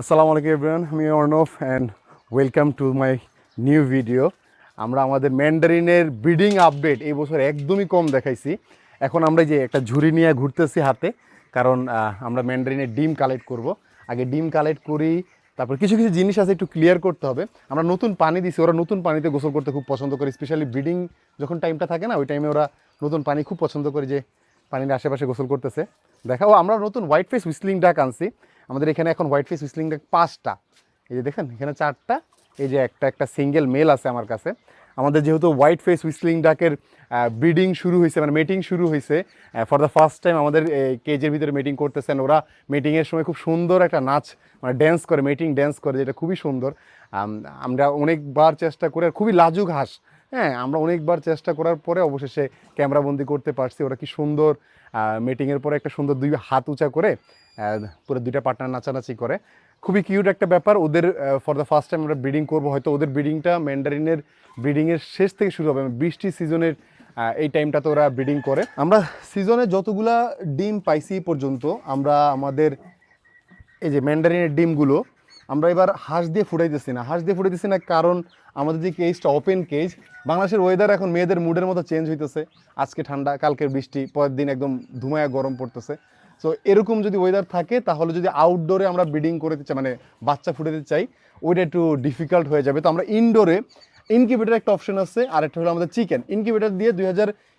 আসসালামু আলাইকুম এভরিওয়ান আমি Arnab and welcome to my new video আমরা আমাদের ম্যান্ডারিনের ব্রিডিং আপডেট এই বছর একদমই কম দেখাইছি। এখন আমরা যে একটা ঝুড়ি নিয়ে ঘুরতেছি হাতে, কারণ আমরা ম্যান্ডারিনের ডিম কালেক্ট করব। আগে ডিম কালেক্ট করি, তারপর কিছু কিছু জিনিস আছে একটু ক্লিয়ার করতে হবে। আমরা নতুন পানি দিছি, ওরা নতুন পানিতে গোসল করতে খুব পছন্দ করে স্পেশালি ব্রিডিং যখন টাইমটা থাকে না, ওই টাইমে ওরা নতুন পানি খুব পছন্দ করে যে পানির আশেপাশে গোসল করতেছে। দেখাও আমরা নতুন হোয়াইট ফেস হুইসলিং ডাক আনছি। আমাদের এখানে এখন হোয়াইট ফেস হুইসলিং ডাক পাঁচটা। এই যে দেখেন, এখানে চারটা। এই যে একটা একটা সিঙ্গেল মেল আছে আমার কাছে। আমাদের যেহেতু হোয়াইট ফেস হুইসলিং ডাকের ব্রিডিং শুরু হয়েছে মানে মিটিং শুরু হয়েছে ফর দ্য ফার্স্ট টাইম আমাদের কেজের ভিতরে মিটিং করতেছেন। ওরা মিটিংয়ের সময় খুব সুন্দর একটা নাচ মানে ড্যান্স করে মিটিং ড্যান্স করে, যেটা খুবই সুন্দর। আমরা অনেকবার চেষ্টা করে খুবই লাজুক হাঁস। হ্যাঁ আমরা অনেকবার চেষ্টা করার পরে অবশেষে ক্যামেরাবন্দি করতে পারছি। ওরা কি সুন্দর মিটিংয়ের পরে একটা সুন্দর দুই হাত উঁচা করে পুরো দুইটা পার্টনার নাচানাচি করে। খুবই কিউট একটা ব্যাপার। ওদের ফর দ্য ফার্স্ট টাইম আমরা ব্রিডিং করব। হয়তো ওদের ব্রিডিংটা ম্যান্ডারিনের ব্রিডিংয়ের শেষ থেকে শুরু হবে। বৃষ্টি সিজনের এই টাইমটাতে ওরা ব্রিডিং করে। আমরা সিজনে যতগুলা ডিম পাইছি পর্যন্ত, আমরা আমাদের এই যে ম্যান্ডারিনের ডিমগুলো আমরা এবার হাঁস দিয়ে ফুটাইতেছি না। হাঁস দিয়ে ফুটাইতেছি না কারণ আমাদের যে কেজটা ওপেন কেজ বাংলাদেশের ওয়েদার এখন মেয়েদের মুডের মতো চেঞ্জ হইতেছে। আজকে ঠান্ডা কালকের বৃষ্টি, পরের দিন একদম ধুমায়া গরম পড়তেছে। সো এরকম যদি ওয়েদার থাকে, তাহলে যদি আউটডোরে আমরা ব্রিডিং করতে চাই মানে বাচ্চা ফুটাতে চাই, ওইটা একটু ডিফিকাল্ট হয়ে যাবে। তো আমরা ইনডোরে ইনকিউবেটার একটা অপশন আছে আর একটা হলো আমাদের চিকেন ইনকিউবেটার দিয়ে দুই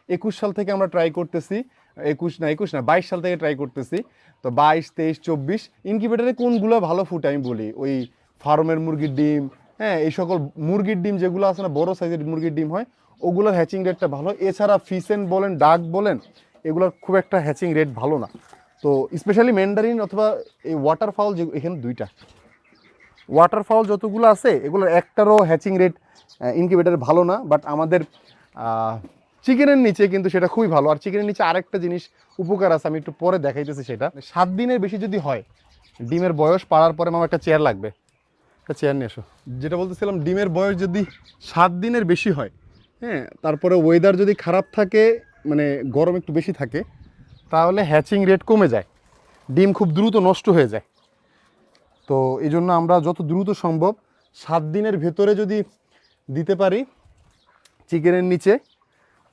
একুশ সাল থেকে আমরা ট্রাই করতেছি। একুশ না একুশ না, বাইশ সাল থেকে ট্রাই করতেছি। তো বাইশ, তেইশ, চব্বিশ ইনকিউবেটারে কোনগুলো ভালো ফুটে আমি বলি? ওই ফার্মের মুরগির ডিম হ্যাঁ এই সকল মুরগির ডিম যেগুলো আছে না, বড় সাইজের মুরগির ডিম হয়, ওগুলোর হ্যাচিং রেটটা ভালো। এছাড়া ফিসেন বলেন ডাক বলেন এগুলোর খুব একটা হ্যাচিং রেট ভালো না। তো স্পেশালি ম্যান্ডারিন অথবা এই ওয়াটার ফাউল যে, এখানে দুইটা। ওয়াটার ফাউল যতগুলো আছে, এগুলোর একটারও হ্যাচিং রেট ইনকিউবেটার ভালো না বাট আমাদের চিকেনের নিচে কিন্তু সেটা খুবই ভালো। আর চিকেনের নিচে আরেকটা জিনিস উপকার আছে, আমি একটু পরে দেখাইতেছি সেটা। সাত দিনের বেশি যদি হয়, ডিমের বয়স পাড়ার পরে আমার একটা চেয়ার লাগবে। একটা চেয়ার নিয়ে এসো। যেটা বলতেছিলাম, ডিমের বয়স যদি সাত দিনের বেশি হয় হ্যাঁ তারপরে ওয়েদার যদি খারাপ থাকে মানে গরম একটু বেশি থাকে, তাহলে হ্যাচিং রেট কমে যায়। ডিম খুব দ্রুত নষ্ট হয়ে যায়। তো এই জন্য আমরা যত দ্রুত সম্ভব সাত দিনের ভেতরে যদি দিতে পারি চিকেনের নিচে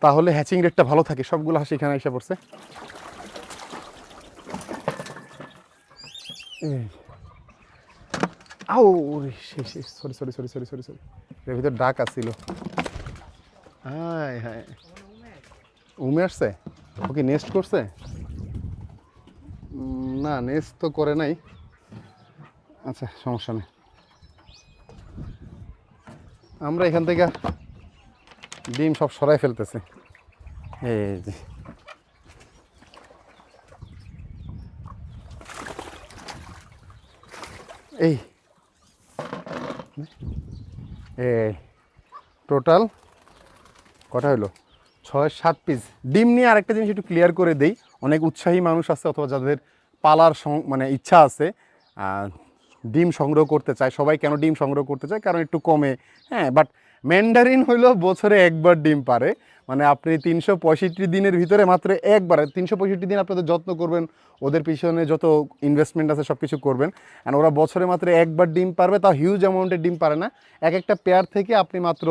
তাহলে হ্যাচিং রেটটা ভালো থাকে, সবগুলো হাসি এখানে এসে পড়ছে। আও sorry sorry sorry sorry sorry sorry এর ভিতর ডাক আসছিল হাই হাই উমে আসছে? ও কি নেস্ট করছে? না নেস্ট তো করে নাই। আচ্ছা সমস্যা নেই। আমরা এখান থেকে ডিম সব সরাই ফেলতেছে। এই এই। এই। টোটাল কটা হলো? ছয়, সাত পিস ডিম নিয়ে আরেকটা জিনিস একটু ক্লিয়ার করে দেই। অনেক উৎসাহী মানুষ আছে অথবা যাদের পালার মানে ইচ্ছা আছে ডিম সংগ্রহ করতে চায়। সবাই কেন ডিম সংগ্রহ করতে চায়? কারণ একটু কমে। হ্যাঁ বাট ম্যান্ডারিন হলো বছরে একবার ডিম পারে। মানে আপনি তিনশো পঁয়ষট্টি দিনের ভিতরে মাত্র একবার, তিনশো পঁয়ষট্টি দিন আপনাদের যত্ন করবেন, ওদের পিছনে যত ইনভেস্টমেন্ট আছে সব কিছু করবেন। অ্যান্ড ওরা বছরে মাত্র একবার ডিম পারবে তা হিউজ অ্যামাউন্টের ডিম পারে না। এক একটা পেয়ার থেকে আপনি মাত্র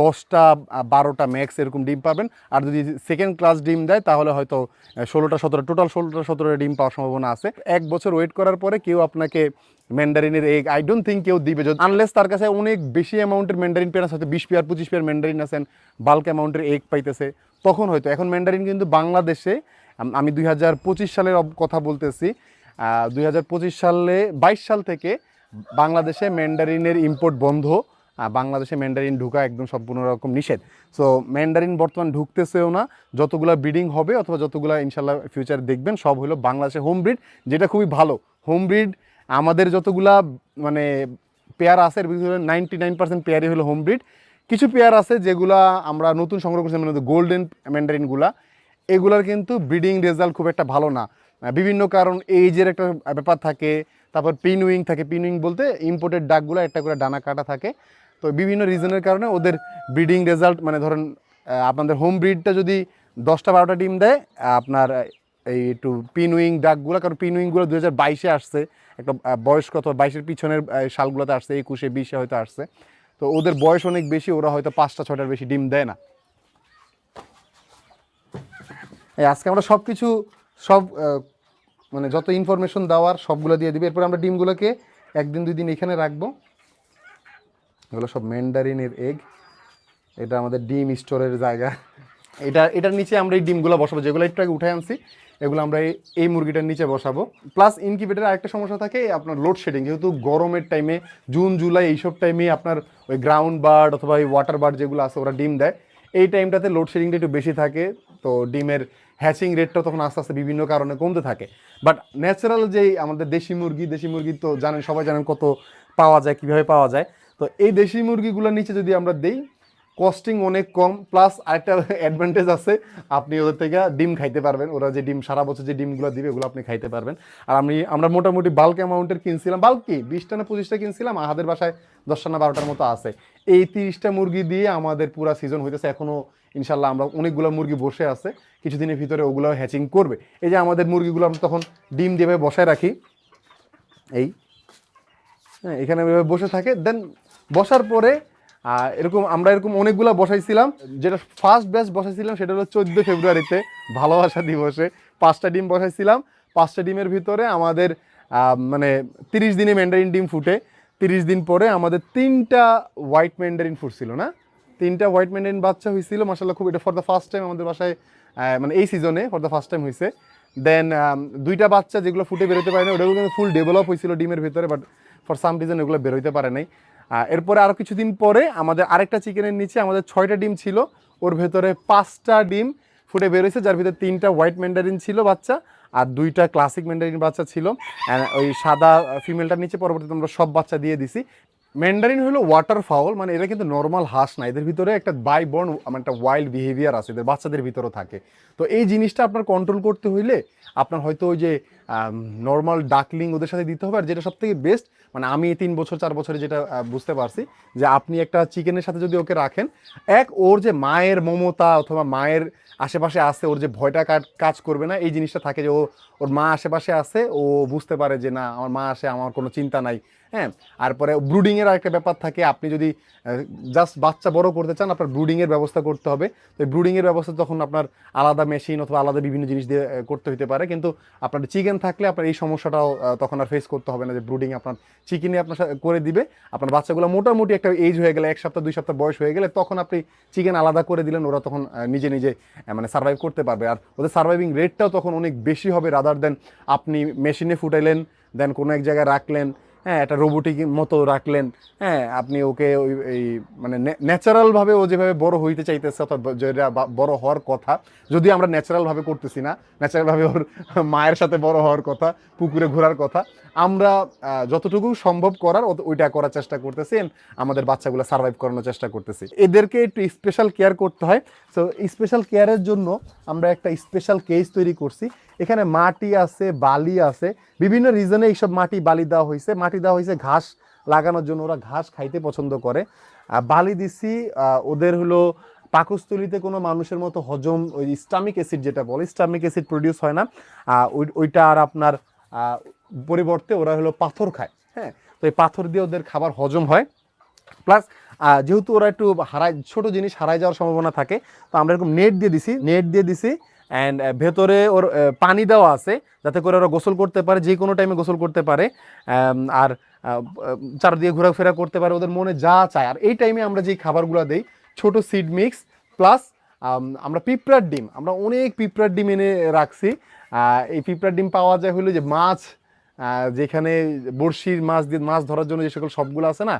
দশটা বারোটা ম্যাক্স এরকম ডিম পাবেন। আর যদি সেকেন্ড ক্লাস ডিম দেয়, তাহলে হয়তো ষোলোটা, সতেরো টোটাল ষোলোটা, সতেরোটা ডিম পাওয়ার সম্ভাবনা আছে। এক বছর ওয়েট করার পরে কেউ আপনাকে ম্যান্ডারিনের এগ আই ডোন্ট থিঙ্ক কেউ দিবে। যদি আনলেস তার কাছে অনেক বেশি অ্যামাউন্টের ম্যান্ডারিন পেয়ার আছে বিশ পেয়ার পঁচিশ পেয়ার ম্যান্ডারিন আছেন বাল্ক অ্যামাউন্টের এগ পাইতেছে। তখন হয়তো, এখন ম্যান্ডারিন কিন্তু বাংলাদেশে, আমি দুই হাজার পঁচিশ সালের কথা বলতেছি দুই হাজার পঁচিশ সালে, বাইশ সাল থেকে বাংলাদেশে ম্যান্ডারিনের ইম্পোর্ট বন্ধ। বাংলাদেশে ম্যান্ডারিন ঢুকা একদম সম্পূর্ণ রকম নিষেধ। সো ম্যান্ডারিন বর্তমান ঢুকতেছেও না। যতগুলা ব্রিডিং হবে অথবা যতগুলা ইনশাল্লাহ ফিউচার দেখবেন, সব হলো বাংলাদেশে হোম ব্রিড যেটা খুবই ভালো। হোম ব্রিড আমাদের যতগুলা মানে পেয়ার আছে, এর ভিতরে নাইনটি নাইন পার্সেন্ট পেয়ারই হলো হোম ব্রিড কিছু পেয়ার আছে যেগুলা আমরা নতুন সংগ্রহ করছি মানে গোল্ডেন ম্যান্ডারিনগুলা এগুলার কিন্তু ব্রিডিং রেজাল্ট খুব একটা ভালো না। বিভিন্ন কারণ এইজের একটা ব্যাপার থাকে, তারপর পিনউইং থাকে। পিনউইং বলতে ইম্পোর্টেড ডাকগুলো একটা করে ডানা কাটা থাকে। তো বিভিন্ন রিজনের কারণে ওদের ব্রিডিং রেজাল্ট মানে ধরেন আপনাদের হোম ব্রিডটা যদি দশটা বারোটা ডিম দেয়, আপনার এই একটু পিনউইং ডাকগুলো কারণ পিনউইংগুলো দু হাজার বাইশে আসছে, একটা বয়স্ক অথবা বাইশের পিছনের সালগুলোতে আসছে, একুশে, বিশে হয়তো আসছে। তো ওদের বয়স অনেক বেশি, ওরা হয়তো পাঁচটা ছটার বেশি ডিম দেয় না। আজকে আমরা সব কিছু সব মানে যত ইনফরমেশন দেওয়ার, সবগুলো দিয়ে দিবে। এরপর আমরা ডিমগুলোকে একদিন, দুই দিন এখানে রাখব। এগুলো সব ম্যান্ডারিনের এগ এটা আমাদের ডিম স্টোরের জায়গা। এটা, এটার নিচে আমরা এই ডিমগুলো বসাবো। যেগুলো একটু আগে উঠে আনছি, এগুলো আমরা এই- মুরগিটার নিচে বসাবো। প্লাস ইনকিউবেটারে আরেকটা সমস্যা থাকে, আপনার লোডশেডিং যেহেতু গরমের টাইমে জুন জুলাই এইসব টাইমে আপনার ওই গ্রাউন্ড বার্ড অথবা ওই ওয়াটার বার্ড যেগুলো আছে, ওরা ডিম দেয়। এই টাইমটাতে লোডশেডিংটা একটু বেশি থাকে। তো ডিমের হ্যাচিং রেটটা তখন আস্তে আস্তে বিভিন্ন কারণে কমতে থাকে। বাট ন্যাচারাল যেই আমাদের দেশি মুরগি দেশি মুরগি তো জানেন, সবাই জানেন কত পাওয়া যায়, কীভাবে পাওয়া যায়। তো এই দেশি মুরগিগুলোর নিচে যদি আমরা দেই কস্টিং অনেক কম প্লাস আরেকটা অ্যাডভান্টেজ আছে, আপনি ওদের থেকে ডিম খাইতে পারবেন। ওরা যে ডিম সারা বছর যে ডিমগুলো দিবে, ওগুলো আপনি খাইতে পারবেন। আর আমি, আমরা মোটামুটি বাল্ক অ্যামাউন্টের কিনছিলাম। বাল্ক বিশটা না পঁচিশটা কিনছিলাম, আমাদের বাসায় দশটা না বারোটার মতো আছে। এই তিরিশটা মুরগি দিয়ে আমাদের পুরো সিজন হইতেছে এখনও ইনশাল্লাহ আমরা অনেকগুলো মুরগি বসে আছে, কিছুদিনের ভিতরে ওগুলো হ্যাচিং করবে। এই যে আমাদের মুরগিগুলো আমরা তখন ডিম দিয়ে বসায় রাখি, এই হ্যাঁ এখানে বসে থাকে দেন বসার পরে এরকম আমরা এরকম অনেকগুলো বসাইছিলাম। যেটা ফার্স্ট ব্যাচ বসাইছিলাম সেটা হলো চোদ্দ ফেব্রুয়ারিতে ভালোবাসা দিবসে। পাঁচটা ডিম বসাইছিলাম। পাঁচটা ডিমের ভিতরে আমাদের মানে তিরিশ দিনে ম্যান্ডারিন ডিম ফুটে। তিরিশ দিন পরে আমাদের তিনটা হোয়াইট ম্যান্ডারিন ফুটছিল, না? তিনটা হোয়াইট ম্যান্ডারিন বাচ্চা হয়েছিল মাসাল্লাহ খুব, এটা ফর দ্য ফার্স্ট টাইম আমাদের বাসায় মানে এই সিজনে ফর দ্য ফার্স্ট টাইম হয়েছে দেন দুইটা বাচ্চা যেগুলো ফুটে বেরোতে পারে না, ওটাগুলো কিন্তু ফুল ডেভেলপ হয়েছিল ডিমের ভিতরে বাট ফর সাম রিজন এগুলো বেরোতে পারে নাই। এরপরে আরও কিছুদিন পরে আমাদের আরেকটা চিকেনের নিচে আমাদের ছয়টা ডিম ছিল। ওর ভেতরে পাঁচটা ডিম ফুটে বেরোয়েছে, যার ভিতরে তিনটা হোয়াইট ম্যান্ডারিন ছিল বাচ্চা আর দুইটা ক্লাসিক ম্যান্ডারিন বাচ্চা ছিল। ওই সাদা ফিমেলটার নিচে পরবর্তীতে আমরা সব বাচ্চা দিয়ে দিছি। ম্যান্ডারিন হলো ওয়াটার ফাউল মানে এরা কিন্তু নর্মাল হাঁস না। এদের ভিতরে একটা বাই বর্ন মানে একটা ওয়াইল্ড বিহেভিয়ার আছে, এদের বাচ্চাদের ভিতরেও থাকে। তো এই জিনিসটা আপনার কন্ট্রোল করতে হইলে আপনার হয়তো ওই যে নর্মাল ডাকলিং ওদের সাথে দিতে হবে। আর যেটা সব থেকে বেস্ট মানে আমি তিন বছর, চার বছরে যেটা বুঝতে পারছি যে আপনি একটা চিকেনের সাথে যদি ওকে রাখেন, এক, ওর যে মায়ের মমতা অথবা মায়ের আশেপাশে আছে, ওর যে ভয়টা কাজ করবে না, এই জিনিসটা থাকে যে ও ওর মা আশেপাশে আছে, ও বুঝতে পারে যে না, আমার মা আসে, আমার কোনো চিন্তা নাই হ্যাঁ? আর পরে ব্রুডিংয়ের আরেকটা ব্যাপার থাকে, আপনি যদি জাস্ট বাচ্চা বড় করতে চান, আপনার ব্রুডিংয়ের ব্যবস্থা করতে হবে। তো ব্রুডিংয়ের ব্যবস্থা তখন আপনার আলাদা মেশিন অথবা আলাদা বিভিন্ন জিনিস দিয়ে করতে হতে পারে, কিন্তু আপনার চিকেন থাকলে আপনার এই সমস্যাটাও তখন আর ফেস করতে হবে না যে ব্রুডিং আপনার চিকেনে আপনার করে দিবে। আপনার বাচ্চাগুলো মোটামুটি একটা এজ হয়ে গেলে, এক সপ্তাহ, দুই সপ্তাহ বয়স হয়ে গেলে, তখন আপনি চিকেন আলাদা করে দিলেন, ওরা তখন নিজে নিজে মানে সার্ভাইভ করতে পারবে। আর ওদের সার্ভাইভিং রেটটাও তখন অনেক বেশি হবে রাদার দেন আপনি মেশিনে ফুটাইলেন দেন কোনো এক জায়গায় রাখলেন হ্যাঁ একটা রোবোটিক মতো রাখলেন হ্যাঁ আপনি ওকে ওই, এই মানে ন্যাচারালভাবে ও যেভাবে বড় হইতে চাইতেছে অর্থাৎ যেটা বড় হওয়ার কথা, যদি আমরা ন্যাচারালভাবে করতেছি না ন্যাচারালভাবে ওর মায়ের সাথে বড় হওয়ার কথা, পুকুরে ঘোরার কথা, আমরা যতটুকু সম্ভব করার ওইটা করার চেষ্টা করতেছি আমাদের বাচ্চাগুলো সার্ভাইভ করানোর চেষ্টা করতেছি। এদেরকে একটু স্পেশাল কেয়ার করতে হয়। সো স্পেশাল কেয়ারের জন্য আমরা একটা স্পেশাল কেস তৈরি করছি। এখানে মাটি আছে, বালি আছে, বিভিন্ন রিজনে এইসব মাটি বালি দেওয়া হয়েছে মাটি দেওয়া হয়েছে ঘাস লাগানোর জন্য, ওরা ঘাস খাইতে পছন্দ করে। বালি দিছি ওদের হলো পাকস্থলিতে কোনো মানুষের মতো হজম ওই স্টামিক অ্যাসিড যেটা বলে স্টামিক অ্যাসিড প্রডিউস হয় না। ওইটা আর আপনার পরিবর্তে ওরা হলো পাথর খায় হ্যাঁ? তো এই পাথর দিয়ে ওদের খাবার হজম হয়। প্লাস যেহেতু ওরা একটু হারায়, ছোট জিনিস হারায় যাওয়ার সম্ভাবনা থাকে, তো আমরা এরকম নেট দিয়ে দিছি নেট দিয়ে দিছি অ্যান্ড ভেতরে ওর পানি দেওয়া আছে যাতে করে ওরা গোসল করতে পারে, যে কোনো টাইমে গোসল করতে পারে। আর চারদিকে ঘোরাফেরা করতে পারে, ওদের মনে যা চায়। আর এই টাইমে আমরা যেই খাবারগুলো দেই, ছোট সিড মিক্স প্লাস আমরা পিঁপড়ার ডিম, আমরা অনেক পিঁপড়ার ডিম এনে রাখছি। এই পিঁপড়ার ডিম পাওয়া যায় হলো যে মাছ যেখানে বড়শির মাছ দিয়ে, মাছ ধরার জন্য যে সকল সবগুলো আছে না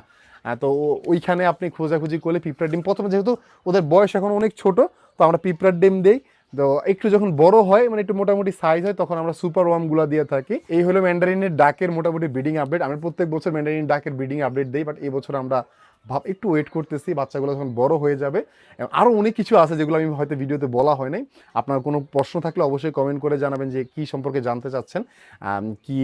তো ওইখানে আপনি খোঁজাখুঁজি করলে পিঁপড়ার ডিম, প্রথমে যেহেতু ওদের বয়স এখন অনেক ছোট, তো আমরা পিঁপড়ার ডিম দিই। তো একটু যখন বড় হয় মানে একটু মোটামুটি সাইজ হয়, তখন আমরা সুপার ওয়ার্মগুলো দিয়ে থাকি। এই হলো ম্যান্ডারিনের ডাকের মোটামুটি ব্রিডিং আপডেট আমি প্রত্যেক বছর ম্যান্ডারিন ডাকের ব্রিডিং আপডেট দিই বাট এই বছর আমরা ভাব, একটু ওয়েট করতেছি, বাচ্চাগুলো যখন বড় হয়ে যাবে। আরও অনেক কিছু আছে যেগুলো আমি হয়তো ভিডিওতে বলা হয় নাই। আপনার কোনো প্রশ্ন থাকলে অবশ্যই কমেন্ট করে জানাবেন যে কি সম্পর্কে জানতে চাচ্ছেন কি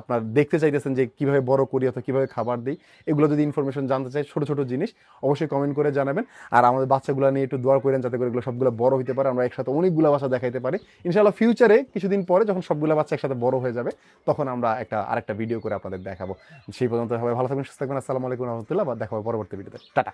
আপনার দেখতে চাইতেছেন যে কীভাবে বড় করি অথবা কীভাবে খাবার দিই। এগুলো যদি ইনফরমেশন জানতে চাই, ছোটো ছোটো জিনিস, অবশ্যই কমেন্ট করে জানাবেন। আর আমাদের বাচ্চাগুলো নিয়ে একটু দোয়া করেন যাতে করে এগুলো সবগুলো বড় হতে পারে। আমরা একসাথে অনেকগুলো বাচ্চা দেখাইতে পারি। ইনশাআল্লাহ ফিউচারে কিছুদিন পরে যখন সবগুলো বাচ্চা একসাথে বড় হয়ে যাবে, তখন আমরা একটা, আরেকটা ভিডিও করে আপনাদের দেখাবো। সেই পর্যন্ত সবাই ভালো থাকবেন, সুস্থ থাকবেন। আসসালামু আলাইকুম রহমতুল্লাহ। বা দেখা হবে পরবর্তী ভিডিওতে টাটা